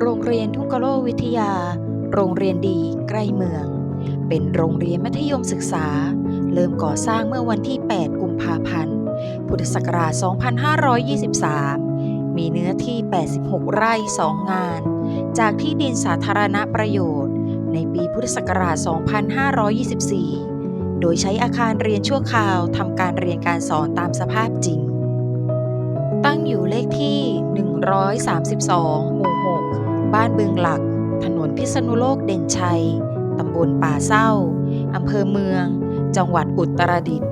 โรงเรียนทุ่งกะโลวิทยา โรงเรียนดีใกล้เมือง เป็นโรงเรียนมัธยมศึกษา เริ่มก่อสร้างเมื่อวันที่ 8 กุมภาพันธ์ พุทธศักราช 2523 มีเนื้อที่ 86 ไร่ 2 งาน จากที่ดินสาธารณประโยชน์ ในปีพุทธศักราช 2524 โดยใช้อาคารเรียนชั่วคราวทำการเรียนการสอนตามสภาพจริง ตั้งอยู่เลขที่ 132 หมู่ บ้านบึงหลัก ถนนพิษณุโลกเด่นชัย ตำบลป่าเศร้า อำเภอเมือง จังหวัดอุตรดิตถ์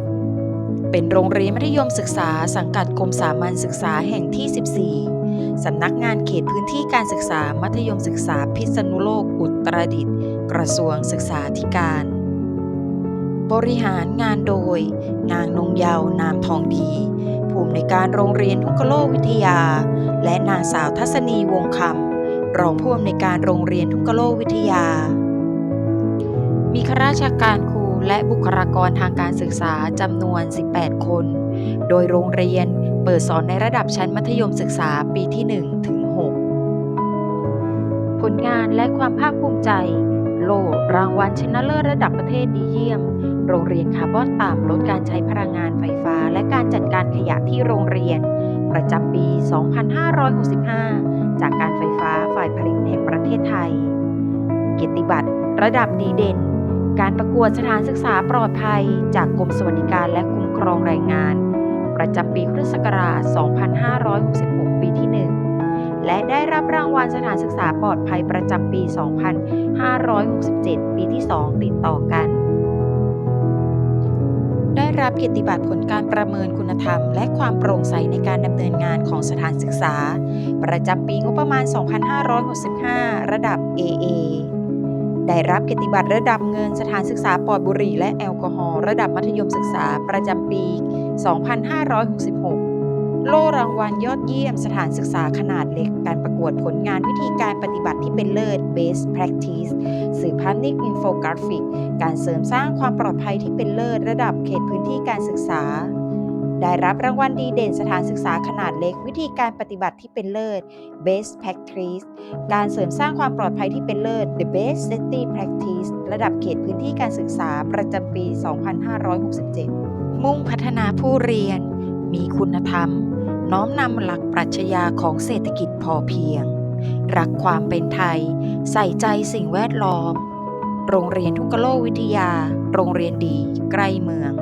เป็นโรงเรียนมัธยมศึกษาสังกัดกรมสามัญศึกษาแห่งที่ 14 สำนักงานเขตพื้นที่การศึกษามัธยมศึกษาพิษณุโลกอุตรดิตถ์ กระทรวงศึกษาธิการ บริหารงานโดย นางนงเยาวนามทองดีผู้อำนวยการโรงเรียนทุกโลกวิทยา และนางสาวทัศนีวงคำ รองผู้อำนวยการโรงเรียนทุกโลกวิทยา มีข้าราชการครูและบุคลากรทางการศึกษาจำนวน 18 คน โดยโรงเรียนเปิดสอนในระดับชั้นมัธยมศึกษาปีที่ 1 ถึง 6 ผลงานและความภาคภูมิใจ โล่รางวัลชนะเลิศระดับประเทศดีเยี่ยม โรงเรียนคาร์บอนต่ำลดการใช้พลังงานไฟฟ้า และการจัดการขยะที่โรงเรียน ประจำปี 2565 จากการไฟ ระดับดีเด่น การประกวดสถานศึกษาปลอดภัย จากกรมสวัสดิการและคุ้มครองแรงงาน ประจำปีพุทธศักราช 2566 ปีที่ 1 และได้รับรางวัลสถานศึกษาปลอดภัยประจำปี 2567 ปีที่ 2 ติดต่อกัน ได้รับเกียรติบัตรผลการประเมินคุณธรรม และความโปร่งใสในการดำเนินงานของสถานศึกษา ประจำปีงบประมาณ 2565 ระดับ AA ได้รับเกียรติบัตรระดับเงินสถานศึกษาปลอดบุหรี่และแอลกอฮอล์ระดับมัธยมศึกษาประจำปี 2566 โล่รางวัลยอดเยี่ยมสถานศึกษาขนาดเล็ก การประกวดผลงานวิธีการปฏิบัติที่เป็นเลิศ Best Practice สื่อพาณิชย์อินโฟกราฟิก การเสริมสร้างความปลอดภัยที่เป็นเลิศระดับเขตพื้นที่การศึกษา ได้รับรางวัลดีเด่นสถานศึกษาขนาดเล็ก วิธีการปฏิบัติที่เป็นเลิศ Best Practice การเสริมสร้างความปลอดภัยที่เป็นเลิศ The Best Safety Practice ระดับเขตพื้นที่การศึกษาประจำปี 2567 มุ่งพัฒนาผู้เรียน มีคุณธรรม น้อมนำหลักปรัชญาของเศรษฐกิจพอเพียง รักความเป็นไทย ใส่ใจสิ่งแวดล้อม โรงเรียนทุกโลกวิทยา โรงเรียนดี ใกล้เมือง